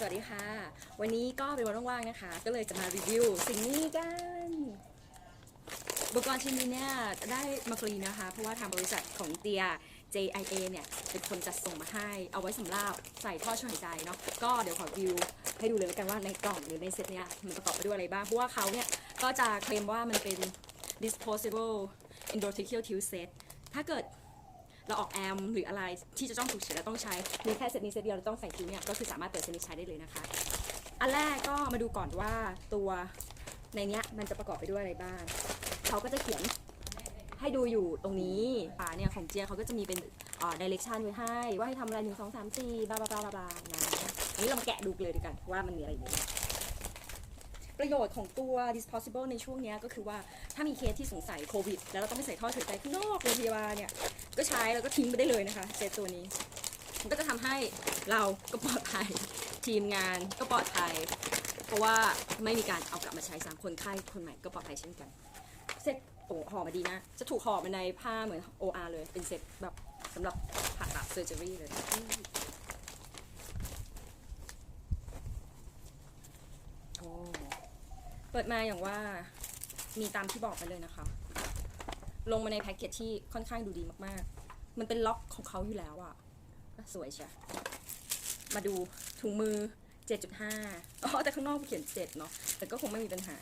สวัสดีค่ะ วันนี้ก็เป็นวันว่างๆนะคะ ก็เลยจะมารีวิวสิ่งนี้กันอุปกรณ์ชิ้นนี้เนี่ยได้มาฟรีนะคะ เพราะว่าทางบริษัทของเตีย JIA เนี่ยเป็นคนจัดส่งมาให้เอาไว้สำหรับใส่ท่อช่วยหายใจเนาะก็เดี๋ยวขอรีวิวให้ดูเลยกันว่าในกล่องหรือในเซตเนี่ยมันประกอบไปด้วยอะไรบ้าง เพราะว่าเขาเนี่ยก็จะเคลมว่ามันเป็น disposable endotracheal tube set ถ้าเกิด เราออกแอมหรืออะไรที่จะต้องฉุกเฉินแล้วต้องใช้มีแค่เซตนี้เซตเดียวเราต้องใส่ทิวเนี่ยก็คือสามารถเปิดเซตนี้ใช้ได้เลยนะคะ อันแรกก็มาดูก่อนว่าตัวในเนี้ยมันจะประกอบไปด้วยอะไรบ้างเขาก็จะเขียนให้ดูอยู่ตรงนี้ฝาเนี่ยของเจียเขาก็จะมีเป็นอ่า direction ไว้ให้ ว่าให้ทำอะไรหนึ่งสองสามสี่บลาบลาบลาบลาบลานะอันนี้เรามาแกะดูเลยดีกันว่ามันมีอะไรอยู่ ประโยชน์ของตัว disposable ในช่วงนี้ก็คือว่าถ้ามีเคสที่สงสัยโควิด แล้วเราต้องไปใส่ท่อช่วยหายใจข้างนอกโรงพยาบาลเนี่ยก็ใช้แล้วก็ทิ้งไปได้เลยนะคะเซตตัวนี้ มันก็จะทำให้เราก็ปลอดภัยทีมงานก็ปลอดภัย เพราะว่าไม่มีการเอากลับมาใช้ซ้ำคนไข้คนใหม่ก็ปลอดภัยเช่นกันเซ็ตโอ้ห่อมาดีนะจะถูกห่อมาในผ้าเหมือน OR เลยเป็นเซ็ตแบบสำหรับผ่าตัดเซอร์เจอรี่เลยโอ้ เปิดมาอย่างว่ามีตามที่บอกไปเลยนะคะ ลงมาในแพ็กเกจที่ค่อนข้างดูดีมากๆ มันเป็นล็อกของเขาอยู่แล้วอะสวยเชียมาดูถุงมือ 7.5อ๋อแต่ข้างนอกเขียน 7 เนาะแต่ก็คงไม่มีปัญหา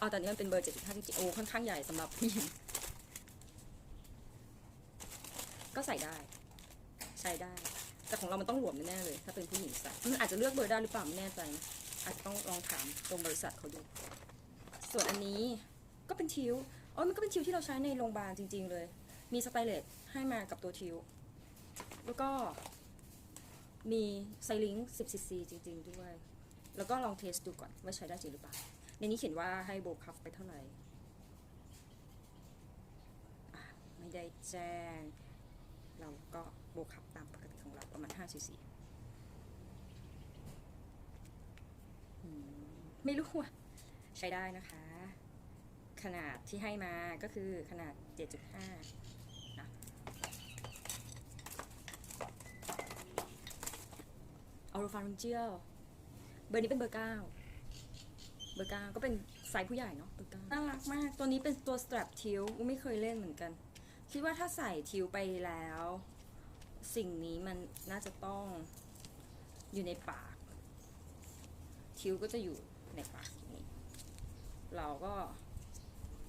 อ๋อแต่อันนี้มันเป็นเบอร์ 7.5จริงๆโอ้ค่อนข้างใหญ่สำหรับผู้หญิงก็ใส่ได้ ใช้ได้ แต่ของเรามันต้องหลวมแน่เลย ถ้าเป็นผู้หญิงใส่มันอาจจะเลือกเบอร์ได้หรือเปล่าไม่แน่ใจนะ อาจจะต้องลองถามตรงบริษัทเขาดู ส่วนอันนี้ก็เป็นทิวอ๋อมันก็เป็นทิวที่เราใช้ในโรงพยาบาลจริง ๆ เลย มีสไตเลสให้มากับตัวทิว แล้วก็มีไซลิง10 cc จริง ๆ ด้วย แล้วก็ลองเทสดูก่อนว่าใช้ได้จริงหรือเปล่า ในนี้เขียนว่าให้โบคัฟไปเท่าไหร่ไม่ได้แจ้ง เราก็โบคัฟตามปกติของเราประมาณ5 cc อืม ไม่รู้อะใช้ได้นะคะ ขนาดที่ให้มาก็คือขนาด 7.5นะออโรฟาริงเจียลเบอร์นี้เป็นเบอร์9เบอร์9ก็เป็นไซส์ผู้ใหญ่เนาะเบอร์9น่ารักมาก ตัวนี้เป็นตัว strap ทิวไม่เคยเล่นเหมือนกัน คิดว่าถ้าใส่ทิวไปแล้ว สิ่งนี้มันน่าจะต้องอยู่ในปาก ทิวก็จะอยู่ นปากอย่างนี้เราก็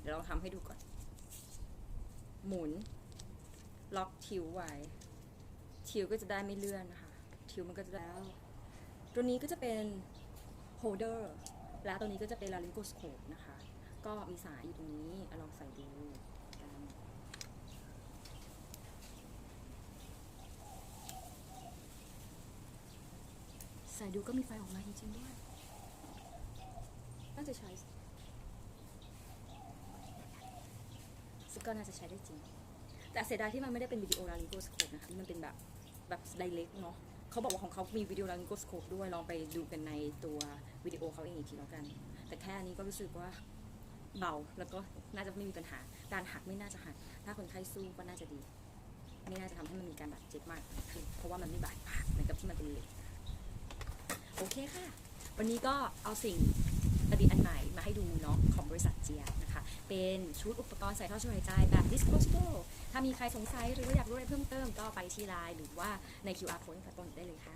เดี๋ยวเราทำให้ดูก่อน หมุน ล็อกทิวไว้ ทิวก็จะได้ไม่เลื่อนนะคะ ทิวมันก็จะแล้ว ตัวนี้ก็จะเป็นโฮเดอร์และตัวนี้ก็จะเป็นลาริงโกสโคปนะคะ ก็มีสายอยู่ตรงนี้ลองใส่ดูใส่ดูก็มีไฟออกมาจริงๆด้วย น่าจะใช้ซึ่งก็น่าจะใช้ได้จริง แต่เสียดายที่มันไม่ได้เป็นวิดีโอลาริโกสโคปนะคะมันเป็นแบบแบบไดเ c กเนาะเขาบอกว่าของเขามีวิดีโอลาริโกสโคปด้วยลองไปดูกันในตัววิดีโอเขาเองอีกทีแล้วกัน แต่แค่อันนี้ก็รู้สึกว่าเบาแล้วก็น่าจะไม่มีปัญหา การหักไม่น่าจะหัก ถ้าคนไข้สู้ก็น่าจะดี ไม่น่าจะทำให้มันมีการบาดเจ็บมากขึ้นเพราะว่ามันไม่บาดผ่าเหมือนกับที่มันเป็นเหล็ก โอเคค่ะ วันนี้ก็เอาสิ่ง ประดิษฐ์อันใหม่มาให้ดูเนาะของบริษัทเจียนะคะ เป็นชุดอุปกรณ์ใส่ท่อช่วยหายใจแบบ disposable ถ้ามีใครสงสัยหรือว่าอยากรู้อะไรเพิ่มเติมก็ไปที่ไลน์หรือว่าใน QR code ข้างต้นได้เลยค่ะ